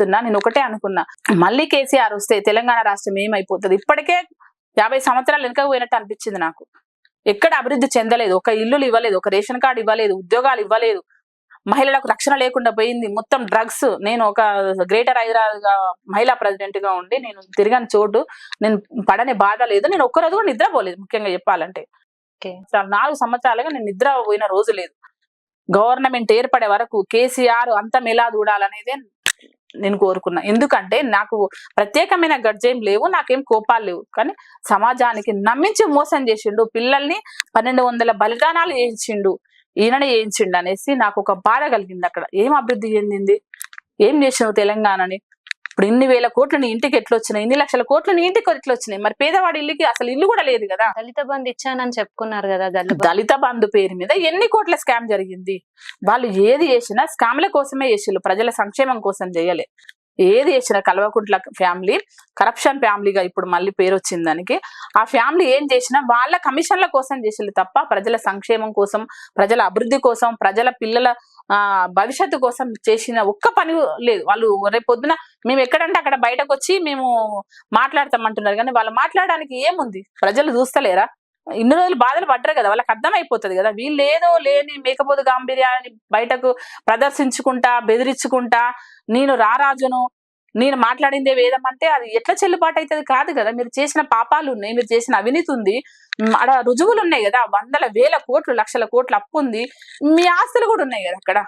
చెప్తున్నా నేను ఒకటే అనుకున్నా. మళ్ళీ కేసీఆర్ వస్తే తెలంగాణ రాష్ట్రం ఏమైపోతుంది? ఇప్పటికే యాభై సంవత్సరాలు వెనక పోయినట్టు అనిపించింది నాకు. ఎక్కడ అభివృద్ధి చెందలేదు ఒక ఇల్లులు ఇవ్వలేదు ఒక రేషన్ కార్డు ఇవ్వలేదు ఉద్యోగాలు ఇవ్వలేదు. మహిళలకు రక్షణ లేకుండా పోయింది మొత్తం డ్రగ్స్. నేను ఒక గ్రేటర్ హైదరాబాద్ మహిళా ప్రెసిడెంట్గా ఉండి నేను తిరిగిన చోటు. నేను పడని బాధ లేదు. నేను ఒక్కరోజు కూడా నిద్రపోలేదు ముఖ్యంగా చెప్పాలంటే. నాలుగు సంవత్సరాలుగా నేను నిద్ర పోయిన రోజు లేదు. గవర్నమెంట్ ఏర్పడే వరకు కేసీఆర్ అంతం ఎలా చూడాలనేదే నేను కోరుకున్నా. ఎందుకంటే నాకు ప్రత్యేకమైన గడ్జేం లేవు నాకేం కోపాలు లేవు. కానీ సమాజానికి నమ్మించి మోసం చేసిండు పిల్లల్ని పన్నెండు వందల బలిదానాలు చేయించిండు ఈయననే చేయించిండు అనేసి నాకు ఒక బాధ కలిగింది అక్కడ. ఏం అభివృద్ధి చెందింది? ఏం చేసినావు తెలంగాణని? ఇప్పుడు ఇన్ని వేల కోట్లు నీ ఇంటికి ఎట్లా వచ్చినాయి ఇన్ని లక్షల కోట్లు నీ ఇంటికి ఎట్లా వచ్చినాయి మరి పేదవాడి ఇల్లుకి అసలు ఇల్లు కూడా లేదు కదా. దళిత బంధు ఇచ్చానని చెప్పుకున్నారు కదా దళిత బంధు. దళిత బంధు పేరు మీద ఎన్ని కోట్ల స్కామ్ జరిగింది? వాళ్ళు ఏది చేసినా స్కామ్ల కోసమే చేసిళ్ళు ప్రజల సంక్షేమం కోసం చేయలే. ఏది చేసిన కల్వకుంట్ల ఫ్యామిలీ కరప్షన్ ఫ్యామిలీగా ఇప్పుడు మళ్ళీ పేరు వచ్చింది దానికి. ఆ ఫ్యామిలీ ఏం చేసినా వాళ్ళ కమిషన్ల కోసం చేసింది తప్ప ప్రజల సంక్షేమం కోసం ప్రజల అభివృద్ధి కోసం ప్రజల పిల్లల ఆ భవిష్యత్తు కోసం చేసిన ఒక్క పని లేదు. వాళ్ళు రేపు పొద్దున మేము ఎక్కడంటే అక్కడ బయటకు వచ్చి మేము మాట్లాడతామంటున్నారు. కానీ వాళ్ళు మాట్లాడడానికి ఏముంది? ప్రజలు చూస్తలేరా? ఇన్ని రోజులు బాధలు పడ్డారు కదా వాళ్ళకి అర్థం కదా. వీళ్ళు ఏదో లేని మేకపోదు గాంభీర్యాన్ని బయటకు ప్రదర్శించుకుంటా బెదిరించుకుంటా నేను రారాజును నేను మాట్లాడిందే వేదం అంటే అది ఎట్లా చెల్లుబాటు అవుతుంది కాదు కదా. మీరు చేసిన పాపాలు ఉన్నాయి మీరు చేసిన అవినీతి ఉంది. అక్కడ ఆడ రుజువులు ఉన్నాయి కదా. వందల వేల కోట్లు లక్షల కోట్లు అప్పు ఉంది. మీ ఆస్తులు కూడా ఉన్నాయి కదా అక్కడ.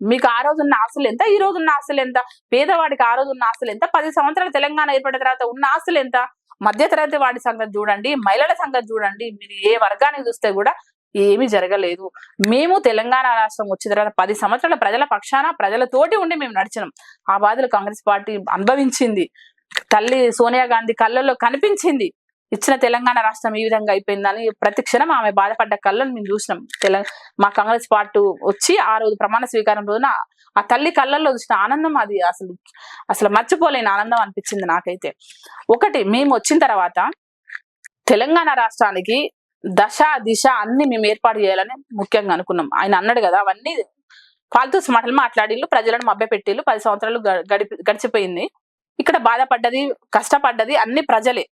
మీకు ఆ రోజు ఉన్న ఆస్తులు ఎంత? ఈ రోజు ఉన్న ఆస్తులు ఎంత? పేదవాడికి ఆ రోజు ఉన్న ఆస్తులు ఎంత? పది సంవత్సరాలు తెలంగాణ ఏర్పడిన తర్వాత ఉన్న ఆస్తులు ఎంత? మధ్యతరగతి వాడి సంగతి చూడండి మహిళల సంగతి చూడండి మీరు ఏ వర్గానికి చూస్తే కూడా ఏమీ జరగలేదు. మేము తెలంగాణ రాష్ట్రం వచ్చిన తర్వాత పది సంవత్సరాల ప్రజల పక్షాన ప్రజలతోటి ఉండి మేము నడిచినాం. ఆ బాధలు కాంగ్రెస్ పార్టీ అనుభవించింది. తల్లి సోనియా గాంధీ కళ్ళల్లో కనిపించింది. ఇచ్చిన తెలంగాణ రాష్ట్రం ఈ విధంగా అయిపోయిందని ప్రతి క్షణం ఆమె బాధపడ్డ కళ్ళను మేము చూసినాం. తెలంగాణ మా కాంగ్రెస్ పార్టీ వచ్చి ఆ రోజు ప్రమాణ స్వీకారం రోజున ఆ తల్లి కళ్ళల్లో చూసిన ఆనందం అది అసలు అసలు మర్చిపోలేని ఆనందం అనిపించింది నాకైతే. ఒకటి మేము వచ్చిన తర్వాత తెలంగాణ రాష్ట్రానికి దశ దిశ అన్ని మేము ఏర్పాటు చేయాలని ముఖ్యంగా అనుకున్నాం. ఆయన అన్నాడు కదా అవన్నీ ఫాల్తూ మాటలు మాట్లాడిళ్ళు ప్రజలను మభ్యపెట్టిళ్ళు పది సంవత్సరాలు గడిపి గడిచిపోయింది. ఇక్కడ బాధపడ్డది కష్టపడ్డది అన్ని ప్రజలే.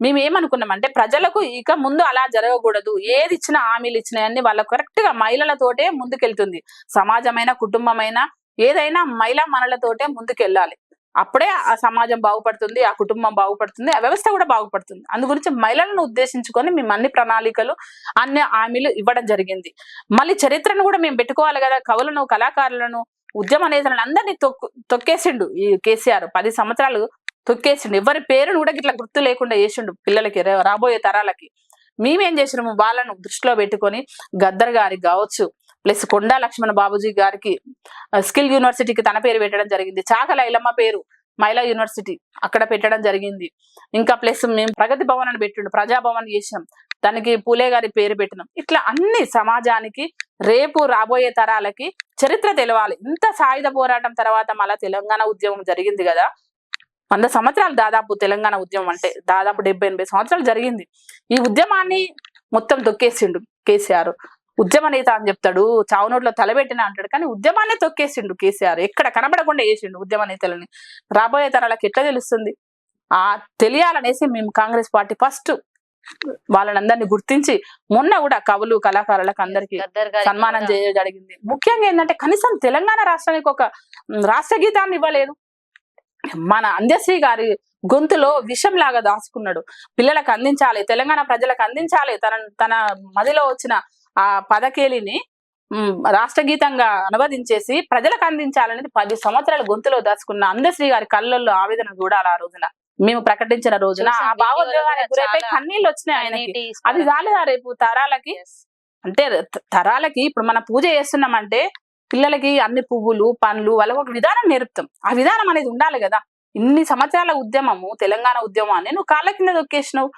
మేము ఏమనుకున్నామంటే ప్రజలకు ఇక ముందు అలా జరగకూడదు. ఏది ఇచ్చినా హామీలు ఇచ్చినాయన్ని వాళ్ళ కరెక్ట్గా మహిళలతోటే ముందుకెళ్తుంది. సమాజమైన కుటుంబమైన ఏదైనా మహిళా మనలతోటే ముందుకెళ్ళాలి. అప్పుడే ఆ సమాజం బాగుపడుతుంది ఆ కుటుంబం బాగుపడుతుంది ఆ వ్యవస్థ కూడా బాగుపడుతుంది. అందు గురించి మహిళలను ఉద్దేశించుకొని మేము అన్ని ప్రణాళికలు అన్ని హామీలు ఇవ్వడం జరిగింది. మళ్ళీ చరిత్రను కూడా మేము పెట్టుకోవాలి కదా కవులను కళాకారులను ఉద్యమ నేతలను అందరినీ తొక్కు తొక్కేసిండు ఈ కేసీఆర్. పది సంవత్సరాలు తొక్కేసిండు. ఎవరి పేరును కూడా ఇట్లా గుర్తు లేకుండా చేసిండు పిల్లలకి రాబోయే తరాలకి. మేమేం చేసినాము? వాళ్ళను దృష్టిలో పెట్టుకొని గద్దర్ గారికి కావచ్చు ప్లస్ కొండా లక్ష్మణ బాబుజీ గారికి స్కిల్ యూనివర్సిటీకి తన పేరు పెట్టడం జరిగింది. చాకల ఇలమ్మ పేరు మహిళా యూనివర్సిటీ అక్కడ పెట్టడం జరిగింది. ఇంకా ప్లస్ మేము ప్రగతి భవన్ అని పెట్టిండు ప్రజాభవన్ చేసినాం దానికి పూలే గారి పేరు పెట్టినాం. ఇట్లా అన్ని సమాజానికి రేపు రాబోయే తరాలకి చరిత్ర తెలవాలి. ఇంత సాయుధ పోరాటం తర్వాత మళ్ళా తెలంగాణ ఉద్యమం జరిగింది కదా. వంద సంవత్సరాలు దాదాపు తెలంగాణ ఉద్యమం అంటే దాదాపు డెబ్బై ఎనభై సంవత్సరాలు జరిగింది. ఈ ఉద్యమాన్ని మొత్తం తొక్కేసిండు కేసీఆర్. ఉద్యమ నేత అని చెప్తాడు చావునోట్లో తలబెట్టిన అంటాడు. కానీ ఉద్యమాన్ని తొక్కేసిండు కేసీఆర్. ఎక్కడ కనబడకుండా వేసిండు ఉద్యమ నేతలని రాబోయే తరాలకు ఎట్లా తెలుస్తుంది? ఆ తెలియాలనేసి మేము కాంగ్రెస్ పార్టీ ఫస్ట్ వాళ్ళనందరినీ గుర్తించి మొన్న కూడా కవులు కళాకారులకు అందరికి సన్మానం చేయడం జరిగింది. ముఖ్యంగా ఏంటంటే కనీసం తెలంగాణ రాష్ట్రానికి ఒక రాష్ట్ర గీతాన్ని ఇవ్వలేదు. మన అందశ్రీ గారి గొంతులో విషం లాగా దాచుకున్నాడు. పిల్లలకు అందించాలి తెలంగాణ ప్రజలకు అందించాలి తన తన మదిలో వచ్చిన ఆ పదకేలిని రాష్ట్ర గీతంగా అనువదించేసి ప్రజలకు అందించాలనేది పది సంవత్సరాల గొంతులో దాచుకున్న అందశ్రీ గారి కళ్ళల్లో ఆవేదన చూడాలి ఆ రోజున. మేము ప్రకటించిన రోజున ఆ భావోద్వేగానికి గురైపోయి కన్నీళ్ళు వచ్చినాయి ఆయనకి. అన్నిటి అది చాలేదా రేపు తరాలకి. అంటే తరాలకి ఇప్పుడు మనం పూజ చేస్తున్నామంటే పిల్లలకి అన్ని పువ్వులు పండ్లు వాళ్ళకి ఒక విధానం నేర్పుతాం. ఆ విధానం అనేది ఉండాలి కదా. ఇన్ని సంవత్సరాల ఉద్యమము తెలంగాణ ఉద్యమాన్ని నువ్వు కాళ్ళ కింద దొక్కేసినావు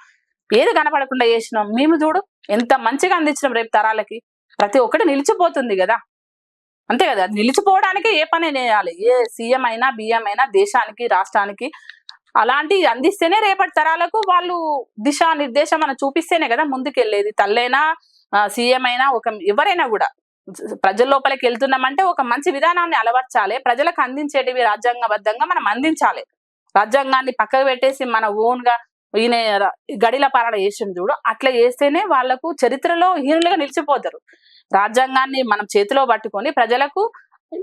ఏది కనపడకుండా చేసినావు? మేము చూడు. ఎంత మంచిగా అందించినాం రేపు తరాలకి? ప్రతి ఒక్కటి నిలిచిపోతుంది కదా? అంతే కదా? నిలిచిపోవడానికి ఏ పని చేయాలి? ఏ సీఎం అయినా బిఎం అయినా దేశానికి రాష్ట్రానికి అలాంటి అందిస్తేనే రేపటి తరాలకు వాళ్ళు దిశా నిర్దేశం మనం చూపిస్తేనే కదా ముందుకెళ్ళేది. తల్లైనా సీఎం అయినా ఒక ఎవరైనా కూడా ప్రజల లోపలికి వెళ్తున్నామంటే ఒక మంచి విధానాన్ని అలవర్చాలి. ప్రజలకు అందించేటివి రాజ్యాంగబద్ధంగా మనం అందించాలి. రాజ్యాంగాన్ని పక్కకు పెట్టేసి మన ఓన్గా ఈయన గడిల పాలన చేసిండు చూడు. అట్లా చేస్తేనే వాళ్ళకు చరిత్రలో హీనులుగా నిలిచిపోతారు. రాజ్యాంగాన్ని మనం చేతిలో పట్టుకొని ప్రజలకు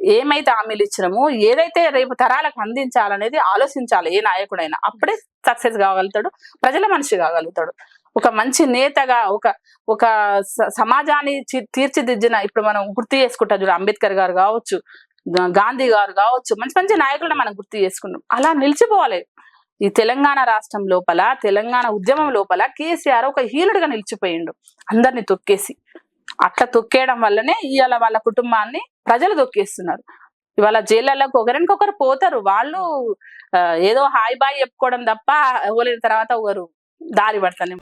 ఏమైతే హామీలు ఇచ్చినామో ఏదైతే రేపు తరాలకు అందించాలనేది ఆలోచించాలి ఏ నాయకుడైనా. అప్పుడే సక్సెస్ కాగలుగుతాడు ప్రజల మనిషి కాగలుగుతాడు. ఒక మంచి నేతగా ఒక ఒక స- సమాజాన్ని తీర్చిదిద్దిన ఇప్పుడు మనం గుర్తు చేసుకుంటాం చూడు అంబేద్కర్ గారు కావచ్చు గాంధీ గారు కావచ్చు మంచి మంచి నాయకులను మనం గుర్తు చేసుకున్నాం అలా నిలిచిపోవాలి. ఈ తెలంగాణ రాష్ట్రం లోపల తెలంగాణ ఉద్యమం లోపల కేసీఆర్ ఒక హీనుడిగా నిలిచిపోయిండు. అందరిని తొక్కేసి. అట్లా తొక్కేయడం వల్లనే ఇవాళ వాళ్ళ కుటుంబాన్ని ప్రజలు తొక్కేస్తున్నారు. ఇవాళ జైళ్ళలోకి ఒకరికొకరు పోతారు. వాళ్ళు ఏదో హాయ్ బాయ్ చెప్పుకోవడం తప్ప ఎవరి తర్వాత ఒకరు దారి పడతానే